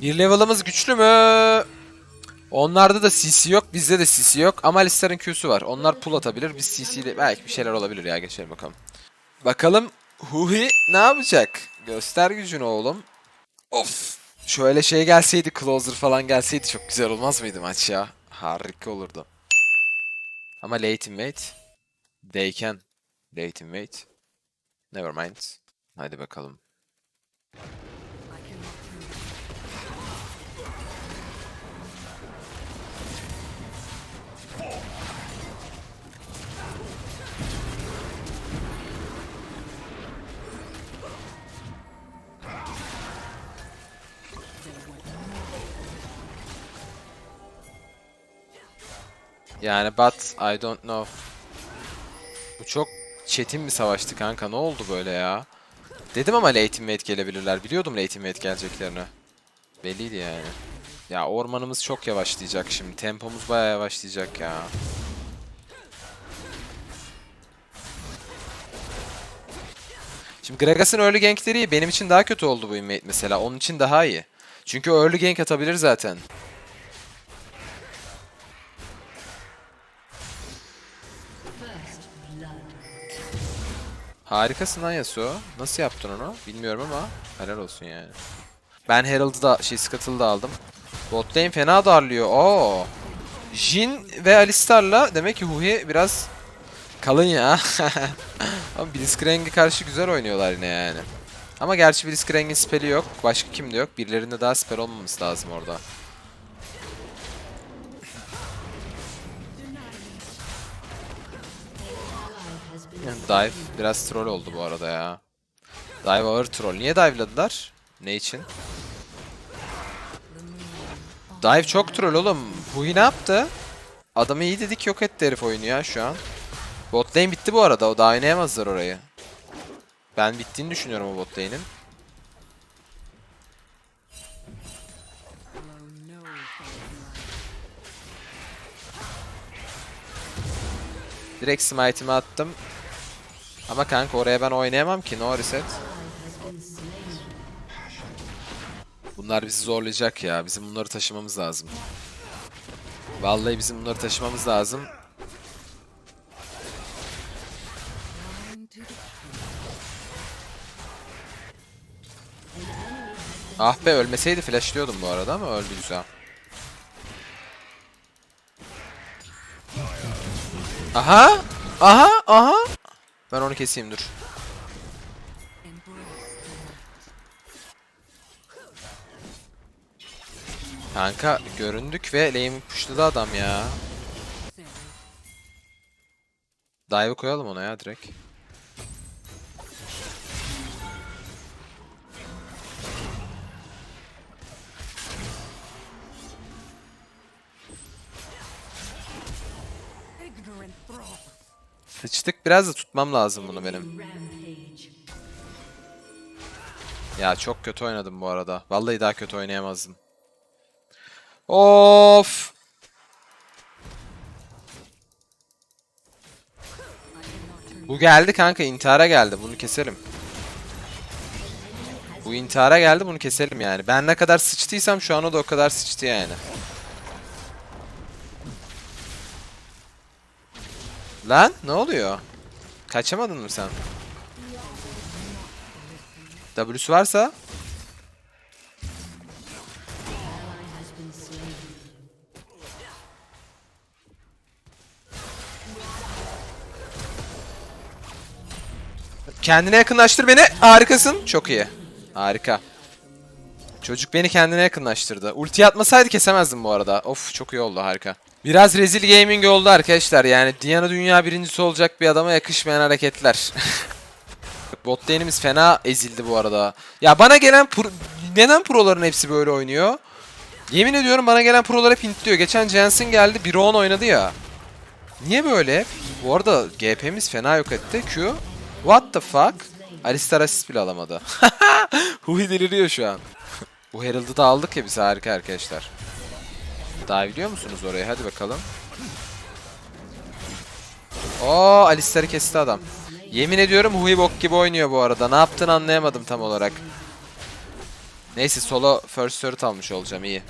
Bir level'ımız güçlü mü? Onlarda da CC yok, bizde de CC yok. Ama Alistar'ın Q'su var. Onlar pull atabilir, biz CC ile belki bir şeyler olabilir ya geçelim bakalım. Bakalım Huhi ne yapacak? Göster gücünü oğlum. Of. Şöyle şey gelseydi, closer falan gelseydi çok güzel olmaz mıydı maç ya? Harika olurdu. Ama late teammate. They can. Late teammate. Never mind. Hadi bakalım. Yani but I don't know. Bu çok çetin bir savaştı kanka. Ne oldu böyle ya? Dedim ama late teammate gelebilirler. Biliyordum late teammate geleceklerini. Belliydi yani. Ya ormanımız çok yavaşlayacak şimdi. Tempomuz bayağı yavaşlayacak ya. Şimdi Gragas'ın early gankleri iyi. Benim için daha kötü oldu bu inmate mesela. Onun için daha iyi. Çünkü early gank atabilir zaten. Harikasın lan Yasuo. Nasıl yaptın onu? Bilmiyorum ama helal olsun yani. Ben Herald'ı da şey Scuttle'ı da aldım. Bot lane fena darlıyor. Oo. Jin ve Alistar'la demek ki Huhi biraz kalın ya. ama Blitzcrank'e karşı güzel oynuyorlar yine yani. Ama gerçi Blitzcrank'in spell'i yok. Başka kimde yok. Birilerinde daha spell olmaması lazım orada. Dive biraz troll oldu bu arada ya. Dive ağır troll. Niye dive'ladılar? Ne için? Dive çok troll oğlum. Huhi ne yaptı? Adamı iyi dedik yok etti herif oyunu ya şu an. Bot lane bitti bu arada. O daha oynayamazlar orayı. Ben bittiğini düşünüyorum o bot lane'in. Direkt smite'imi attım. Ama kanka oraya ben oynayamam ki. No reset. Bunlar bizi zorlayacak ya. Bizim bunları taşımamız lazım. Vallahi bizim bunları taşımamız lazım. Ah be ölmeseydi flashlıyordum bu arada ama öldü güzel. Aha! Aha! Aha! Ben onu keseyim dur. Kanka göründük ve lane pushladı adam ya. Dive'ı koyalım ona ya direkt. Sıçtık biraz da tutmam lazım bunu benim. Ya çok kötü oynadım bu arada. Vallahi daha kötü oynayamazdım. Of. Bu geldi kanka intihara geldi. Bunu keselim. Bu intihara geldi bunu keselim yani. Ben ne kadar sıçtıysam şu an o da o kadar sıçtı yani. Lan ne oluyor? Kaçamadın mı sen? W'su varsa Kendine yakınlaştır beni. Harikasın. Çok iyi. Harika. Çocuk beni kendine yakınlaştırdı. Ulti atmasaydı kesemezdim bu arada. Of çok iyi oldu harika. Biraz rezil gaming oldu arkadaşlar. Yani Diana dünya birincisi olacak bir adama yakışmayan hareketler. Bot lane'imiz fena ezildi bu arada. Ya bana gelen pro... neden proların hepsi böyle oynuyor? Yemin ediyorum bana gelen prolar hep hintliyor. Geçen Jensen geldi 1-10 oynadı ya. Niye böyle? Bu arada GP'miz fena yok etti. Q. What the fuck? Alistar asist bile alamadı. Hui deliriyor şu an. Bu Herald'ı da aldık ya biz harika arkadaşlar. Daha biliyor musunuz oraya? Hadi bakalım. Oo Alistar'ı kesti adam. Yemin ediyorum Hui bok gibi oynuyor bu arada. Ne yaptığını anlayamadım tam olarak. Neyse solo first turret almış olacağım iyi.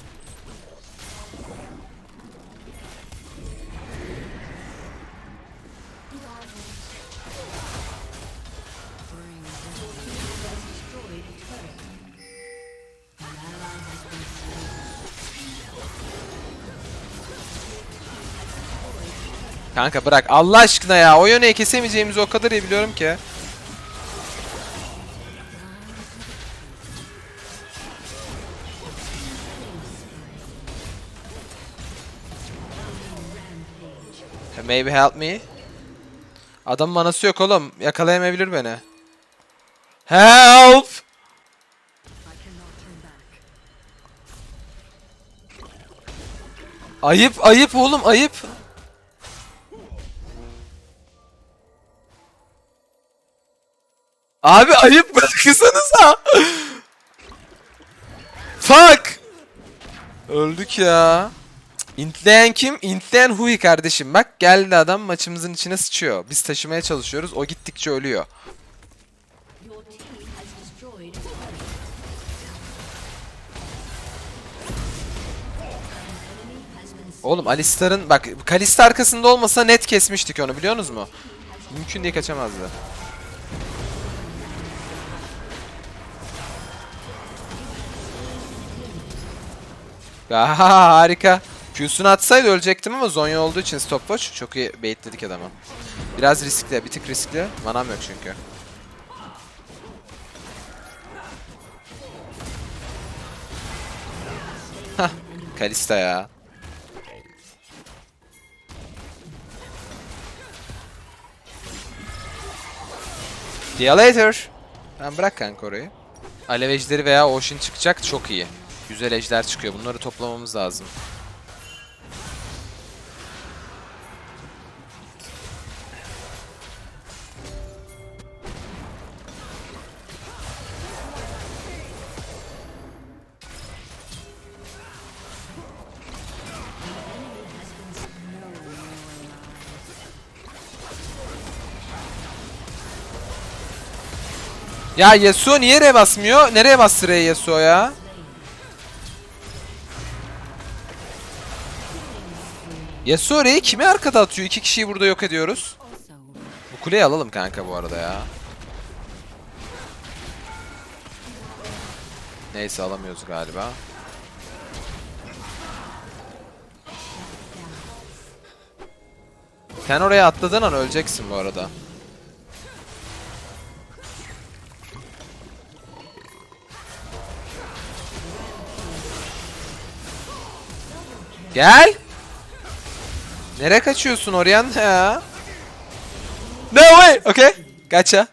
Kanka bırak Allah aşkına ya. O yöneyi kesemeyeceğimizi o kadar iyi biliyorum ki. Maybe help me. Adam manası yok oğlum. Yakalayamayabilir beni. Help! Ayıp ayıp oğlum ayıp. Abi ayıp bırakırsanıza. Fuck. Öldük ya. İntleyen kim? İntleyen Hui kardeşim. Bak geldi adam maçımızın içine sıçıyor. Biz taşımaya çalışıyoruz. O gittikçe ölüyor. Oğlum Alistar'ın bak Kalista arkasında olmasa net kesmiştik onu biliyorsunuz mu? Mümkün değil kaçamazdı. Aha harika. Q'sunu atsaydı ölecektim ama Zonya olduğu için stopwatch çok iyi baitledik adamı. Biraz riskli, bir tık riskli. Manam yok çünkü. Hah, Kalista ya. See you later. Tamam bırak kanka orayı. Alev veya Ocean çıkacak çok iyi. Güzel ejder çıkıyor. Bunları toplamamız lazım. Ya Yasuo niye re basmıyor? Nereye bastı re Yasuo ya? Yasuo re'yi kime arkada atıyor? İki kişiyi burada yok ediyoruz. Bu kuleyi alalım kanka bu arada ya. Neyse alamıyoruz galiba. Sen oraya atladığın an öleceksin bu arada. Gel. Nereye kaçıyorsun Orion ya? No way. Okay. Gotcha.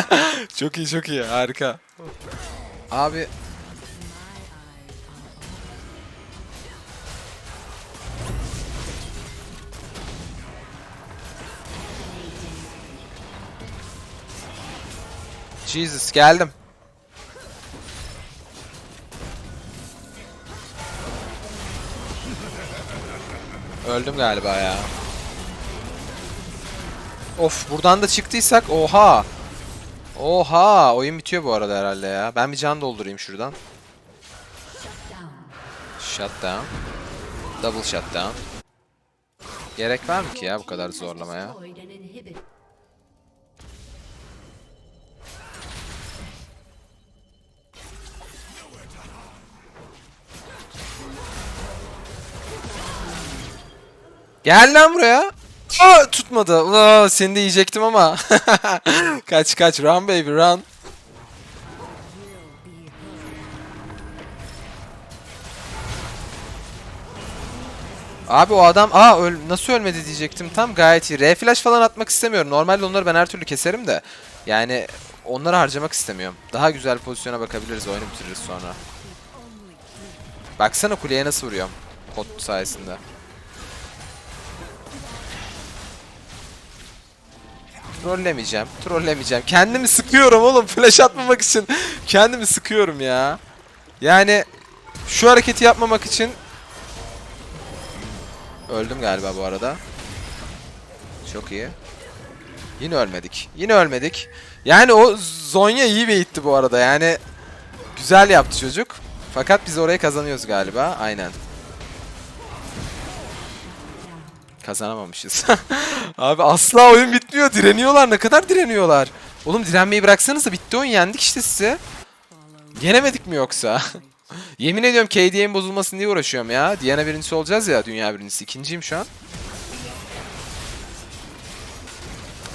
çok iyi çok iyi. Harika. Abi Jesus geldim. Öldüm galiba ya. Of buradan da çıktıysak oha. Oha oyun bitiyor bu arada herhalde ya. Ben bir can doldurayım şuradan. down. Shut down. Double shut down. Gerek var mı ki ya bu kadar zorlamaya? Gel lan buraya. Aa, tutmadı. Aa, seni de yiyecektim ama. kaç kaç run baby run. Abi o adam aa öl nasıl ölmedi diyecektim tam gayet iyi. R falan atmak istemiyorum. Normalde onları ben her türlü keserim de. Yani onları harcamak istemiyorum. Daha güzel pozisyona bakabiliriz oyunu bitiririz sonra. Baksana kuleye nasıl vuruyorum. Kod sayesinde. Trollemeyeceğim. Trollemeyeceğim. Kendimi sıkıyorum oğlum flash atmamak için. Kendimi sıkıyorum ya. Yani şu hareketi yapmamak için Öldüm galiba bu arada. Çok iyi. Yine ölmedik. Yine ölmedik. Yani o Zonya iyi bir itti bu arada. Yani Güzel yaptı çocuk. Fakat biz orayı kazanıyoruz galiba. Aynen. Kazanamamışız. Abi asla oyun bitmiyor. Direniyorlar. Ne kadar direniyorlar. Oğlum direnmeyi bıraksanız da bitti oyun. Yendik işte size. Yenemedik mi yoksa? Yemin ediyorum KD'nin bozulmasın diye uğraşıyorum ya. Diana birincisi olacağız ya. Dünya birincisi. İkinciyim şu an.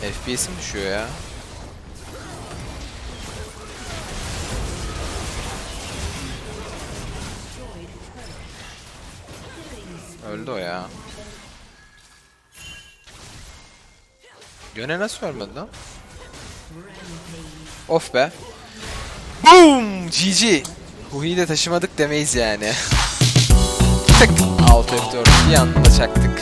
FPS'im düşüyor ya. Öldü o ya. Göne nasıl ölmedi lan? Of be. Boom! GG. Huhi'yi de taşımadık demeyiz yani. Tık. Alt F4 bir anda çaktık.